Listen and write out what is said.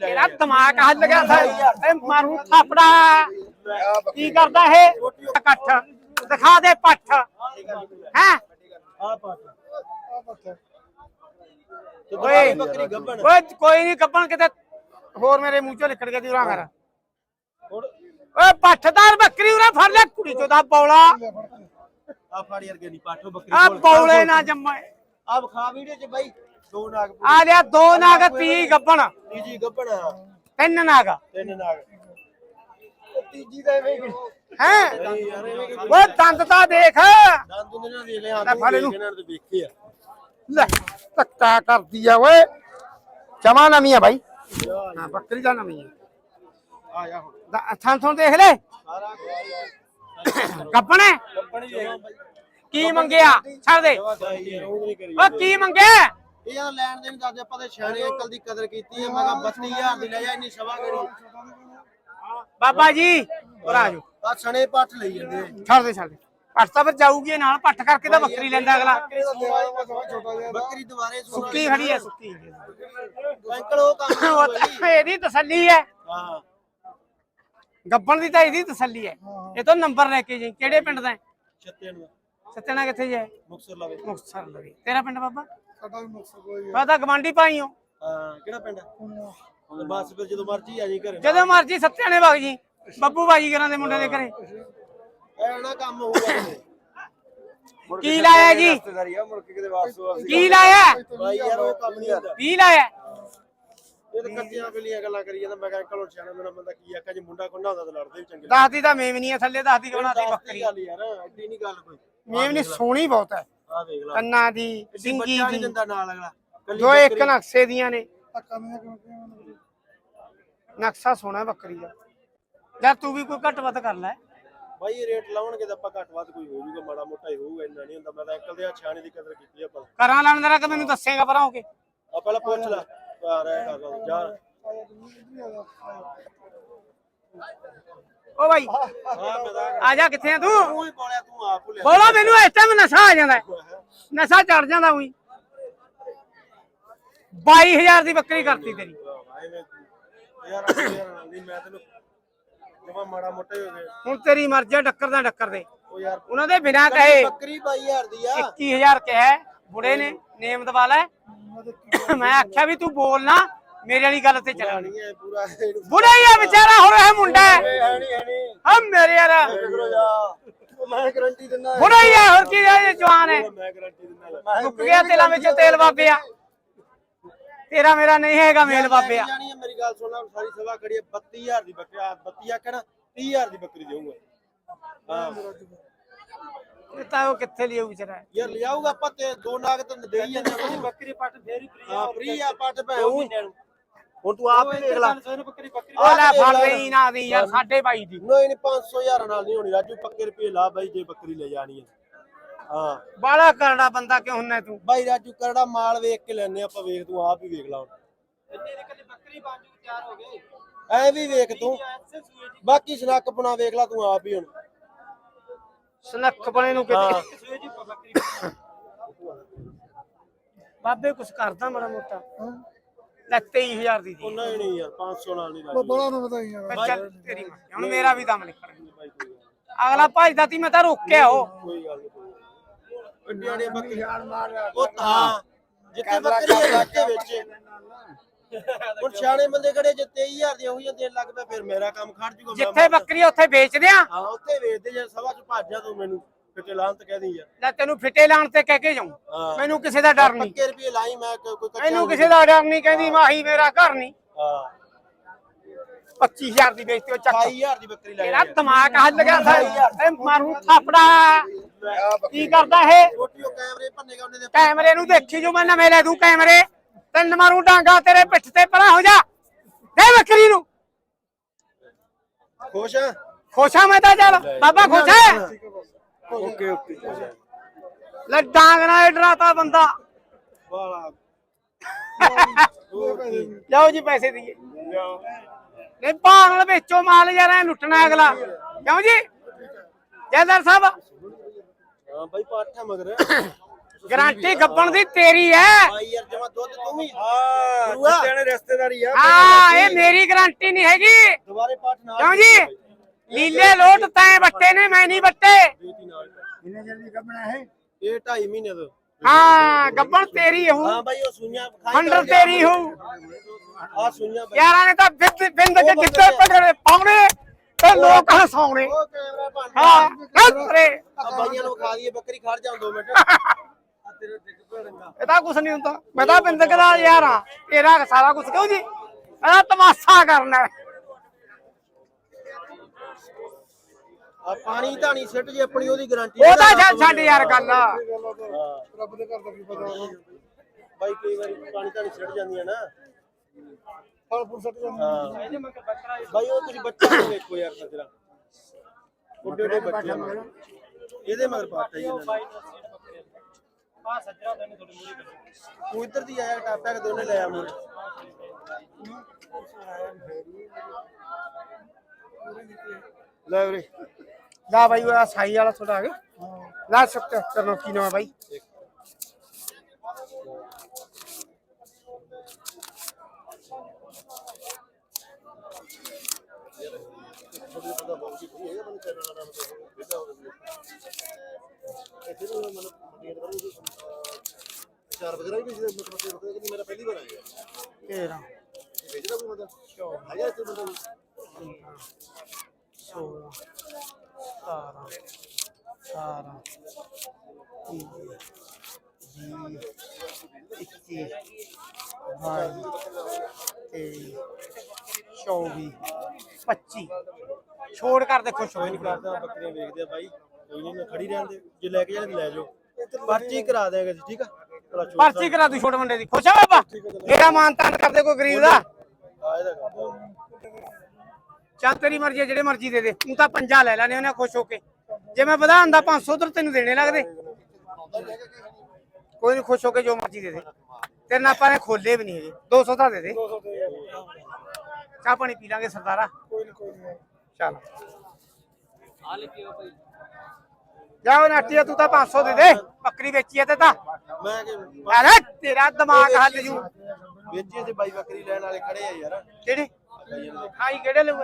ਤੇਰਾ ਦਿਮਾਗ ਹੱਲ ਗਿਆ ਸਾ। ਮਾਰੂ ਥਾਪੜਾ। ਕੀ ਕਰਦਾ ਇਹ? ਇਕੱਠ। ਦਿਖਾ ਦੇ ਪੱਠ। ਹੈ? ਓਏ। ਬੱਕਰੀ ਗੱਭਣ ਓਏ ਕੋਈ ਨਹੀਂ ਕੱਪਣ ਕਿਤੇ। ਹੋਰ ਮੇਰੇ ਮੂੰਹ ਚੋਂ ਨਿਕਲ ਗਿਆ ਦੀ ਉਰਾ ਕਰ ਓਏ ਪੱਠਦਾਰ ਬੱਕਰੀ ਉਰਾ ਫੜ ਲੈ ਕੁੜੀ ਚੋਂ ਦਾ ਬੌਲਾ। ਆ ਫਾੜੀ ਵਰਗੇ ਨਹੀਂ ਪਾਠੋ ਬੱਕਰੀ ਆ ਬੌਲੇ ਨਾ ਜੰਮੇ। ਆ ਵਿਖਾ ਵੀਡੀਓ ਚ ਬਾਈ ਦੋ ਨਾਗ ਆ ਲਿਆ ਦੋ ਨਾਗ ਤੀ ਗੱਬਣ। ਤੀਜੀ ਗੱਭਣ ਤਿੰਨ ਨਾਗ। ਤਿੰਨ ਨਾਗ। ਉਹ ਤੀਜੀ ਦਾ ਐਵੇਂ ਕਿ ਹੈ? ਨਹੀਂ ਯਾਰ ਐਵੇਂ ਕਿ ਓਏ ਦੰਦ ਤਾਂ ਦੇਖ। ਦੰਦ ਦੁੰਦ ਨਾ ਦੇਖ ਲਿਆ ਲੈ ਫੜ ਇਹਨੂੰ। ਇਹਨਾਂ ਨੇ ਵੇਖੇ ਆ। ਲੈ ਧੱਕਾ ਕਰਦੀ ਆ ਓਏ। ਜਮਾ ਨਵੀਂ ਆ ਬਾਈ। ਹਾਂ ਬੱਕਰੀ ਦਾ ਨਵੀਂ ਆ। ਆ ਜਾ ਹੁਣ। ਦ- ਥਾਂ ਥਾਂ ਦੇਖ ਲੈ। ਸਾਰਾ ਗੱਬਣੇ ਗੱਭਣ ਹੀ? ਦੇਖ। ਕੀ ਮੰਗਿਆ? ਛੱਡ ਦੇ। ਉਹ ਨਹੀਂ ਕਰੀ। ਓ ਕੀ ਮੰਗਿਆ? ਇਹ ਆ ਲੈਣ ਦੇਣ ਦੱਸਦੇ ਆਪਾਂ ਤੇ ਸਿਆਣੇ ਅੰਕਲ ਦੀ ਕਦਰ ਕੀਤੀ ਹੈ ਮੈਂ ਕਿਹਾ 32000 ਦੀ ਲੈ ਜਾ ਇੰਨੀ ਸਵਾ ਕਰੀ। ਬਾਬਾ ਜੀ ਉਰ ਆ ਜਾਓ। ਆ ਸਣੇ ਪੱਠ ਲਈ ਜਾਂਦੇ ਆ। ਛੱਡ ਦੇ ਛੱਡ ਦੇ। ਪੱਟ ਤਾਂ ਫਿਰ ਜਾਊਗੀ ਇਹ ਨਾਲ ਪੱਟ ਕਰਕੇ ਤਾਂ ਬੱਕਰੀ ਲੈਂਦਾ ਅਗਲਾ। ਬੱਕਰੀ ਦੁਬਾਰੇ ਸੂਣ ਸੁੱਕੀ ਖੜੀ ਐ ਸੁੱਕੀ। ਅੰਕਲ ਉਹ ਕੰਮ ਉਹ। ਤਾਂ ਇਹਦੀ ਤਸੱਲੀ ਐ ਹਾਂ। ਗੱਬਣ ਦੀ ਤਾਂ ਇਹਦੀ ਤਸੱਲੀ ਐ ਇਹ ਤੋਂ ਨੰਬਰ ਲੈ ਕੇ ਜਾਈ ਕਿਹੜੇ ਪਿੰਡ ਦਾ ਹੈ? ਛੱਤੇ ਨੂੰ ਸੱਤਣਾ ਕਿੱਥੇ ਜੇ ਮੁਕਸਰ ਲਾਵੇ ਮੁਕਤਸਰ ਲਵੇ ਤੇਰਾ ਪਿੰਡ ਬਾਬਾ? ਸਾਡਾ ਵੀ ਮਕਸਦ ਕੋਈ ਪਤਾ ਗਵਾਂਢੀ ਪਾਈ ਹੋ। ਹਾਂ ਕਿਹੜਾ ਪਿੰਡ? ਬਸ ਫਿਰ ਜਦੋਂ ਮਰਜ਼ੀ ਆ ਜੀ ਘਰੇ। ਜਦੋਂ ਮਰਜ਼ੀ ਸੱਤਿਆਂ ਨੇ ਵਗ ਜੀ ਬੱਬੂ ਬਾਜੀ ਕਰਾਂ ਦੇ ਮੁੰਡੇ ਦੇ ਘਰੇ। ਐ ਨਾ ਕੰਮ ਹੋਊਗਾ ਕਿਤੇ। ਕੀ ਲਾਇਆ ਜੀ? ਰਿਸ਼ਤੇਦਾਰੀ ਆ ਮੁੜ ਕੇ ਕਿਤੇ ਵਾਸੂ ਕੀ ਲਾਇਆ? ਬਾਈ ਯਾਰ ਉਹ ਕੰਮ ਨਹੀਂ ਹੁੰਦਾ। ਕੀ ਲਾਇਆ? ਇਹ ਤਾਂ ਬਿਲੀਆਂ ਗੱਲਾਂ ਕਰੀ ਜਾਂਦਾ ਮੈਂ ਕਿਹਾ ਅੰਕਲ ਹੁਣ ਸਿਆਣਾ ਮੇਰਾ ਬੰਦਾ ਕੀ ਆਖਾ ਜੇ ਮੁੰਡਾ ਕੁੰਡਾ ਹੁੰਦਾ ਤਾਂ ਲੜਦੇ ਵੀ ਚੰਗੇ ਦੱਸਦੀ ਤਾਂ ਆ ਥੱਲੇ ਦੱਸਦੀ ਬਣਾਤੀ ਬੱਕਰੀ। ਗੱਲ ਯਾਰ ਐਡੀ ਨਹੀਂ ਗੱਲ ਕੋਈ। ਸੋਹਣੀ ਬਹੁਤ ਹੈ। ਆ ਵੇਖ ਲਾ। ਕੰਨਾਂ ਦੀ ਸਿੰਗੀ ਨਹੀਂ ਦੀ। ਦਿੰਦਾ ਨਾਲ ਅਗਲਾ। ਕੱਲੀ ਜੋ ਇੱਕ ਬੱਕਰੀ- ਨਕਸ਼ੇ ਦੀਆਂ ਨੇ। ਧੱਕਾ ਨਹੀਂ ਕਿਉਂ ਕਿਉਂ ਨਕਸ਼ਾ ਸੋਹਣਾ ਬੱਕਰੀ ਦਾ। ਯਾਰ ਤੂੰ ਵੀ ਕੋਈ ਘੱਟ ਵੱਧ ਕਰ ਲੈ। ਬਾਈ ਇਹ ਰੇਟ ਲਾਉਣਗੇ ਤਾਂ ਆਪਾਂ ਘੱਟ ਵੱਧ ਕੋਈ ਹੋ ਜਾਊਗਾ ਮਾੜਾ ਮੋਟਾ ਹੀ ਹੋਊਗਾ ਇੰਨਾ ਨਹੀਂ ਹੁੰਦਾ। ਮੈਂ ਤਾਂ ਅੰਕਲ ਦੇ ਆ ਛਾਣੇ ਦੀ ਕਦਰ ਕੀਤੀ ਆਪਾਂ ਕਰਾਂ ਲੈਣ ਦਾ ਕਿ ਮੈਨੂੰ ਦੱਸੇਗਾ ਪਰਾਂ ਹੋ ਕੇ। ਆ ਪਹਿਲਾਂ ਪੁੱਛ ਲੈ। ਆ ਰਹਿ ਕਰ ਜਾ। ਓ ਬਾਈ ਹਾਂ ਮੈਂ ਤਾਂ ਆ ਜਾ ਕਿੱਥੇ ਆ ਤੂੰ? ਤੂੰ ਹੀ ਬੋਲਿਆ ਤੂੰ ਆਪ ਭੁੱਲਿਆ ਬੋਲੋ ਮੈਨੂੰ ਇਸ ਟਾਈਮ ਨਸ਼ਾ ਆ ਜਾਂਦਾ। ਹੈ। ਨਸ਼ਾ ਚੜ ਜਾਂਦਾ ਉਹੀ। 22000 ਦੀ ਬੱਕਰੀ ਕਰਤੀ ਤੇਰੀ। ਐਵੇਂ ਯਾਰ ਯਾਰ ਨਹੀਂ ਮੈਂ ਤੈਨੂੰ ਜਮਾ ਮਾੜਾ ਮੋਟਾ ਹੀ ਹੋ ਗਿਆ ਹੁਣ ਤੇਰੀ ਮਰਜ਼ੀ ਆ, ਡੱਕਰ ਦਾ ਡੱਕਰ ਦੇ। ਉਹ ਯਾਰ ਉਹਨਾਂ ਦੇ ਬਿਨਾ ਕਹੇ ਬੱਕਰੀ 22000 ਦੀ ਆ। 21000 ਕਿਹਾ ਹੈ, ਬੁੜੇ ਨੇ ਨੇਮ ਦਵਾ ਲੈ ਮੈਂ ਆਖਿਆ ਵੀ ਤੂੰ ਬੋਲ ਨਾ ਮੇਰੇ ਵਾਲੀ ਗੱਲ ਤੇ ਚੱਲ। ਨਹੀਂ ਹੈ ਪੂਰਾ ਇਹਨੂੰ ਬੁੜਾ ਹੀ ਆ ਵਿਚਾਰਾ ਹੁਣ ਇਹ ਮੁੰਡਾ ਹੈ। ਹੈ ਨਹੀਂ ਹੈ ਨਹੀਂ ਹਾਂ ਮੇਰੇ ਯਾਰ। ਮੈਂ ਗਰੰਟੀ ਦਿੰਦਾ ਬੁੜਾ ਹੀ ਆ ਹੋਰ ਕੀ ਹੈ ਇਹ ਜਵਾਨ ਹੈ? ਮੈਂ ਗਰੰਟੀ ਦਿੰਦਾ ਮੁੱਕ ਗਿਆ ਤੇਲਾਂ ਵਿੱਚ ਤੇਲ ਬਾਬਿਆ। ਤੇਰਾ ਮੇਰਾ ਨਹੀਂ ਹੈਗਾ ਮੇਲ ਬਾਬਿਆ। ਜਾਣੀ ਹੈ ਮੇਰੀ ਗੱਲ ਸੁਣ ਲੈ ਸਾਰੀ ਸਭਾ ਖੜੀ ਹੈ 32000 ਦੀ ਬੱਕਰੀ ਆ 32 ਆਕੜ 30000 ਦੀ ਬੱਕਰੀ ਦੇਊਂਗਾ। ਹਾਂ। ਇਹ ਤਾਂ ਉਹ ਕਿੱਥੇ ਲਿਓ ਵਿਚਾਰਾ? ਯਾਰ ਲਿਆਊਗਾ ਆਪਾਂ ਤੇ ਦੋ ਨਾਗ ਤਾਂ ਦੇ ਹੀ ਜਾਂਦੇ ਆਪਾਂ ਬੱਕਰੀ ਪੱਟ ਫੇਰ ਹੀ ਫ੍ਰੀ ਹਾਂ ਫ੍ਰੀ ਆ ਪੱਟ ਭੈ ਹੁਣ ਤੂੰ ਆਪ ਹੀ ਦੇਖ ਲੈ। ਬੱਕਰੀ ਬੱਕਰੀ ਉਹ ਲੈ ਫੜ ਲਈ ਨਾ ਦੀ ਯਾਰ ਸਾਡੇ ਬਾਈ ਦੀ। ਨਹੀਂ ਨਹੀਂ 500 ਹਜ਼ਾਰ ਨਾਲ ਨਹੀਂ ਹੋਣੀ ਰਾਜੂ ਪੱਕੇ ਰੁਪਏ ਲਾ ਬਾਈ ਜੇ ਬੱਕਰੀ ਲੈ ਜਾਣੀ ਹੈ ਹਾਂ। ਬਾਲਾ ਕਰੜਾ ਬੰਦਾ ਕਿਉਂ ਹੁੰਨਾ ਤੂੰ? ਬਾਈ ਰਾਜੂ ਕਰੜਾ ਮਾਲ ਵੇਖ ਕੇ ਲੈਨੇ ਆਪਾਂ ਵੇਖ ਤੂੰ ਆਪ ਹੀ ਵੇਖ ਲਾ ਹੁਣ। ਐ ਵੀ ਵੇਖ ਤੂੰ। ਬਾਕੀ ਸਨੱਕ ਪੁਣਾ ਵੇਖ ਲਾ ਤੂੰ ਆਪ ਹੀ ਹੁਣ। ਸਨੱਖ ਬਣੇ ਨੂੰ ਕਿਤੇ ਬਾਬੇ ਕੁਛ ਕਰਦਾ ਮਾੜਾ ਮੋਟਾ। ਲੈ 23000 ਦੀ ਉਹ ਦੀ ਨਹੀਂ ਨਹੀਂ ਯਾਰ 500 ਨਾਲ ਨਹੀਂ ਉਹ ਬੜਾ ਨੂੰ ਵਧਾਈ ਯਾਰ। ਮੈਂ ਚੱਲ ਤੇਰੀ ਮਰਜ਼ੀ ਹੁਣ ਮੇਰਾ ਵੀ ਦਮ ਨਿਕਲ ਅਗਲਾ ਭਜਦਾ ਤੀ ਮੈਂ ਤਾਂ ਰੋਕਿਆ ਉਹ। ਕੋਈ ਗੱਲ ਨਹੀਂ ਵੱਡੀਆਂ ਨੇ ਬੱਕਰੀ ਉਹ ਹਾਂ ਜਿੱਥੇ ਬੱਕਰੀ ਹੈ ਇਲਾਕੇ ਵਿੱਚ। ਹੁਣ ਸਿਆਣੇ ਬੰਦੇ ਖੜੇ ਜੇ 23000 ਦੀਆਂ ਹੋਈਆਂ ਦੇਣ ਲੱਗ ਪਿਆ ਫਿਰ ਮੇਰਾ ਕੰਮ ਖੜ ਜੂਗਾ ਜਿੱਥੇ ਬੱਕਰੀ ਉੱਥੇ ਵੇਚਦੇ ਆ। ਹਾਂ ਉੱਥੇ ਵੇਚਦੇ ਜੇ ਸਭਾ ਚ ਭੱਜ ਜਾ ਤੂੰ ਮੈਨੂੰ। ਫਿੱਟੇ ਲਾਂਤ ਕਹਿ ਦੀ ਯਾਰ ਲੈ ਤੈਨੂੰ ਫਿੱਟੇ ਲਾਣ ਤੇ ਕਹਿ ਕੇ ਜਾਉਂ ਮੈਨੂੰ ਕਿਸੇ ਦਾ ਡਰ ਨਹੀਂ। ਪੱਕੇ ਰੁਪਏ ਲਾਈ ਮੈਂ ਕੋਈ ਕੱਚਾ ਮੈਨੂੰ ਕਿਸੇ ਦਾ ਡਰ ਨਹੀਂ ਕਹਿੰਦੀ ਮਾਹੀ ਮੇਰਾ ਘਰ ਨਹੀਂ। ਹਾਂ। 25000 ਦੀ ਵੇਚਤੀ ਉਹ ਚੱਕ। 28000 ਦੀ ਬੱਕਰੀ ਲੈ ਤੇਰਾ ਦਿਮਾਗ ਹੱਲ ਗਿਆ ਸਾ ਇਹ ਮਾਰੂ ਥਾਪੜਾ। ਕੀ ਕਰਦਾ ਇਹ? ਰੋਟੀ ਉਹ ਕੈਮਰੇ ਭੰਨੇਗਾ ਉਹਨੇ ਦੇ। ਕੈਮਰੇ ਨੂੰ ਦੇਖੀ ਜੋ ਮੈਂ ਨਵੇਂ ਲੈ ਦੂੰ ਕੈਮਰੇ। ਤਿੰਨ ਮਾਰੂ ਡਾਂਗਾ ਤੇਰੇ ਪਿੱਠ ਤੇ ਪਰਾਂ ਹੋ ਜਾ। ਦੇ ਬੱਕਰੀ ਨੂੰ। ਖੁਸ਼ ਆ? ਖੁਸ਼ਾ ਮੈਂ ਤਾਂ ਚੱਲ। ਬਾਬਾ ਖੁਸ਼ ਹੈ। ਓਕੇ ਓਕੇ ਲੈ ਡਾਂਗ ਨਾਲ ਡਰਾਤਾ ਬੰਦਾ। ਵਾਲਾ। ਲਓ ਜੀ। ਪੈਸੇ ਦੀਏ। ਨਹੀਂ ਭਾਅ ਨਾਲ ਵੇਚੋ ਮਾਲ ਯਾਰ ਐ ਲੁੱਟਣਾ ਅਗਲਾ। ਕਿਉਂ ਜੀ? ਜੈਦਰ ਸਾਹਿਬ। ਹਾਂ ਬਾਈ ਪਾਠਾ ਮਗਰ। ਗਾਰੰਟੀ ਗੱਬਣ ਦੀ ਤੇਰੀ ਹੈ। ਬਾਈ ਯਾਰ ਜਮਾ ਦੁੱਧ ਤੂੰ ਵੀ ਹਾਂ। ਜਿੱਤਿਆਂ ਨੇ ਰਿਸ਼ਤੇਦਾਰੀ ਆ। ਹਾਂ ਇਹ ਮੇਰੀ ਗਾਰੰਟੀ ਨਹੀਂ ਹੈਗੀ। ਦੁਬਾਰੇ ਪਾਠ ਨਾਲ ਕਿਉਂ ਜੀ? ਲੀਲੇ ਲੋਟ ਤੈਂ ਬੱਟੇ ਨੇ ਮੈਂ ਨਹੀਂ ਬੱਟੇ। ਬੇਟੀ ਨਾਲ ਕਿੰਨੇ ਹੈ ਇਹ? 2.5 ਮਹੀਨੇ ਤੋਂ। ਹਾਂ ਗੱਬਣ ਤੇਰੀ ਹੂੰ ਹਾਂ ਬਾਈ ਉਹ ਸੁਈਆਂ ਫੰਡਰ ਤੇਰੀ ਹੂੰ ਆ ਸੁਈਆਂ ਬਾਈ। ਯਾਰਾਂ ਨੇ ਤਾਂ ਬਿੰਦ ਬਿੰਦ ਕੇ ਕਿੱਤੇ ਪਕੜੇ ਪਾਉਣੇ ਤੇ ਲੋਕ ਹਸਾਉਣੇ। ਉਹ ਕੈਮਰਾ ਭੰਨ ਹਾਂ ਆ ਬਾਈਆਂ ਨੂੰ ਵਿਖਾ ਦਈਏ ਬੱਕਰੀ ਖੜ ਜਾਉਂ 2 ਮਿੰਟ। ਆ ਤੇਰੇ ਡਿੱਗ ਪਿਆ ਰੰਗਾ ਇਹ ਤਾਂ ਕੁਛ ਨਹੀਂ ਹੁੰਦਾ। ਮੈਂ ਤਾਂ ਬਿੰਦਕ ਦਾ ਯਾਰ ਆ ਤੇਰਾ ਸਾਰਾ ਕੁਝ ਕਿਉਂ ਜੀ? ਇਹਦਾ ਤਮਾਸ਼ਾ ਕਰਨਾ ਆ ਪਾਣੀ ਧਾਣੀ ਸਿੱਟ ਜੇ ਆਪਣੀ ਉਹਦੀ ਗਾਰੰਟੀ ਉਹਦਾ ਛੱਡ ਛੱਡ ਯਾਰ ਗੱਲ। ਰੱਬ ਦੇ ਘਰ ਦਾ ਕੀ ਪਤਾ ਬਾਈ ਕਈ ਵਾਰੀ ਪਾਣੀ ਧਾਣੀ ਸਿੱਟ ਜਾਂਦੀਆਂ ਨਾ। ਫਲ ਫੁੱਲ ਸੱਟ ਜਾਂਦੇ ਹਾਂ। ਬਾਈ ਉਹ ਤੁਸੀਂ ਬੱਚਾ ਨੂੰ ਵੇਖੋ ਯਾਰ ਸੱਜਰਾ ਉੱਡੇ ਉੱਡੇ ਬੱਚੇ ਨੇ। ਇਹਦੇ ਮਗਰ ਪਾਤਾ ਜੀ ਇਹਨਾਂ ਨੇ। ਆ ਸੱਜਰਾ ਤੈਨੂੰ ਥੋੜੀ ਮੂਰੀ ਤੂੰ ਇੱਧਰ ਦੀ ਆਇਆ ਟਾਪਿਆ ਕਿ ਦੋਨੇ ਲੈ ਆ ਮੂਰੇ ਲੈ ਉਰੇ ਲਾ ਬਾਈ ਉਹ ਸਾਈ ਵਾਲਾ ਥੋੜਾ ਆ ਗਿਆ। ਲਾ 77 ਨੂੰ ਕੀ ਨਾਮ ਬਾਈ। ਚਾਰ ਵਗੈਰਾ ਵੀ ਦਾ ਮਤਲਬ ਕਿ ਮੇਰਾ ਪਹਿਲੀ ਵਾਰ ਆਇਆ 13 ਵੇਚਦਾ ਕੋਈ ਮਤਲਬ? ਹੈਗਾ ਇੱਥੇ ਮਤਲਬ? 16 17 18 20 21 25 ਛੋੜ ਕਰ ਦੇ ਖੁਸ਼ ਹੋਏ ਨਹੀਂ ਕਰਦਾ ਬੱਕਰੀਆਂ ਵੇਚਦੇ ਆ ਬਾਈ। ਕੋਈ ਨਹੀਂ ਖੜੀ ਰਹਿਣ ਦੇ। ਜੇ ਲੈ ਕੇ ਜਾਣੇ ਲੈ ਜਾਓ। ਪਰਚੀ ਕਰਾ ਦੇਗਾ ਜੀ ਠੀਕ ਆ? ਪਰਚੀ ਕਰਾ ਦੂ ਛੋਟ ਮੰਡੇ ਦੀ। ਖੁਸ਼ ਆ ਬਾਬਾ ਮੇਰਾ ਮਾਨ ਤਾਨ ਕਰਦੇ ਕੋਈ ਗਰੀਬ ਦਾ? ਇਹਦਾ ਚੱਲ ਤੇਰੀ ਮਰਜ਼ੀ ਹੈ, ਜਿਹੜੇ ਮਰਜ਼ੀ ਦੇ ਦੇ। ਤੂੰ ਤਾਂ ਪੰਜਾ ਲੈ ਲੈਣੇ ਉਹਨੇ ਖੁਸ਼ ਹੋ ਕੇ। ਜੇ ਮੈਂ ਵਧਾਉਣ ਦਾ 500 ਉਧਰ ਤੈਨੂੰ ਦੇਣੇ ਲੱਗਦੇ। ਕੋਈ ਨਹੀਂ ਖੁਸ਼ ਹੋ ਕੇ ਜੋ ਮਰਜ਼ੀ ਦੇ ਦੇ। ਤੇਰੇ ਨਾਲ ਆਪਾਂ ਨੇ ਖੋਲੇ ਵੀ ਨਹੀਂ ਹੈਗੇ 200 ਤਾਂ ਦੇ ਦੇ। ਚਾਹ ਪਾਣੀ ਪੀ ਲਾਂਗੇ ਸਰਦਾਰਾ। ਕੋਈ ਨਹੀਂ ਕੋਈ ਨਹੀਂ ਚੱਲ। ਜਾ ਉਹ ਨਾਟੀਆ ਤੂੰ ਤਾਂ 500 ਦੇ ਦੇ। ਬੱਕਰੀ ਵੇਚੀ ਐ ਤੇ ਤਾਂ। ਮੈਂ ਕਿ ਅਰੇ ਤੇਰਾ ਦਿਮਾਗ ਹੱਲ ਜੂ। ਵੇਚੀ ਤੇ ਬਾਈ ਬੱਕਰੀ ਲੈਣ ਵਾਲੇ ਖੜੇ ਆ ਯਾਰ। ਕਿਹੜੇ? ਖਾਈ ਕਿਹੜੇ ਲਊ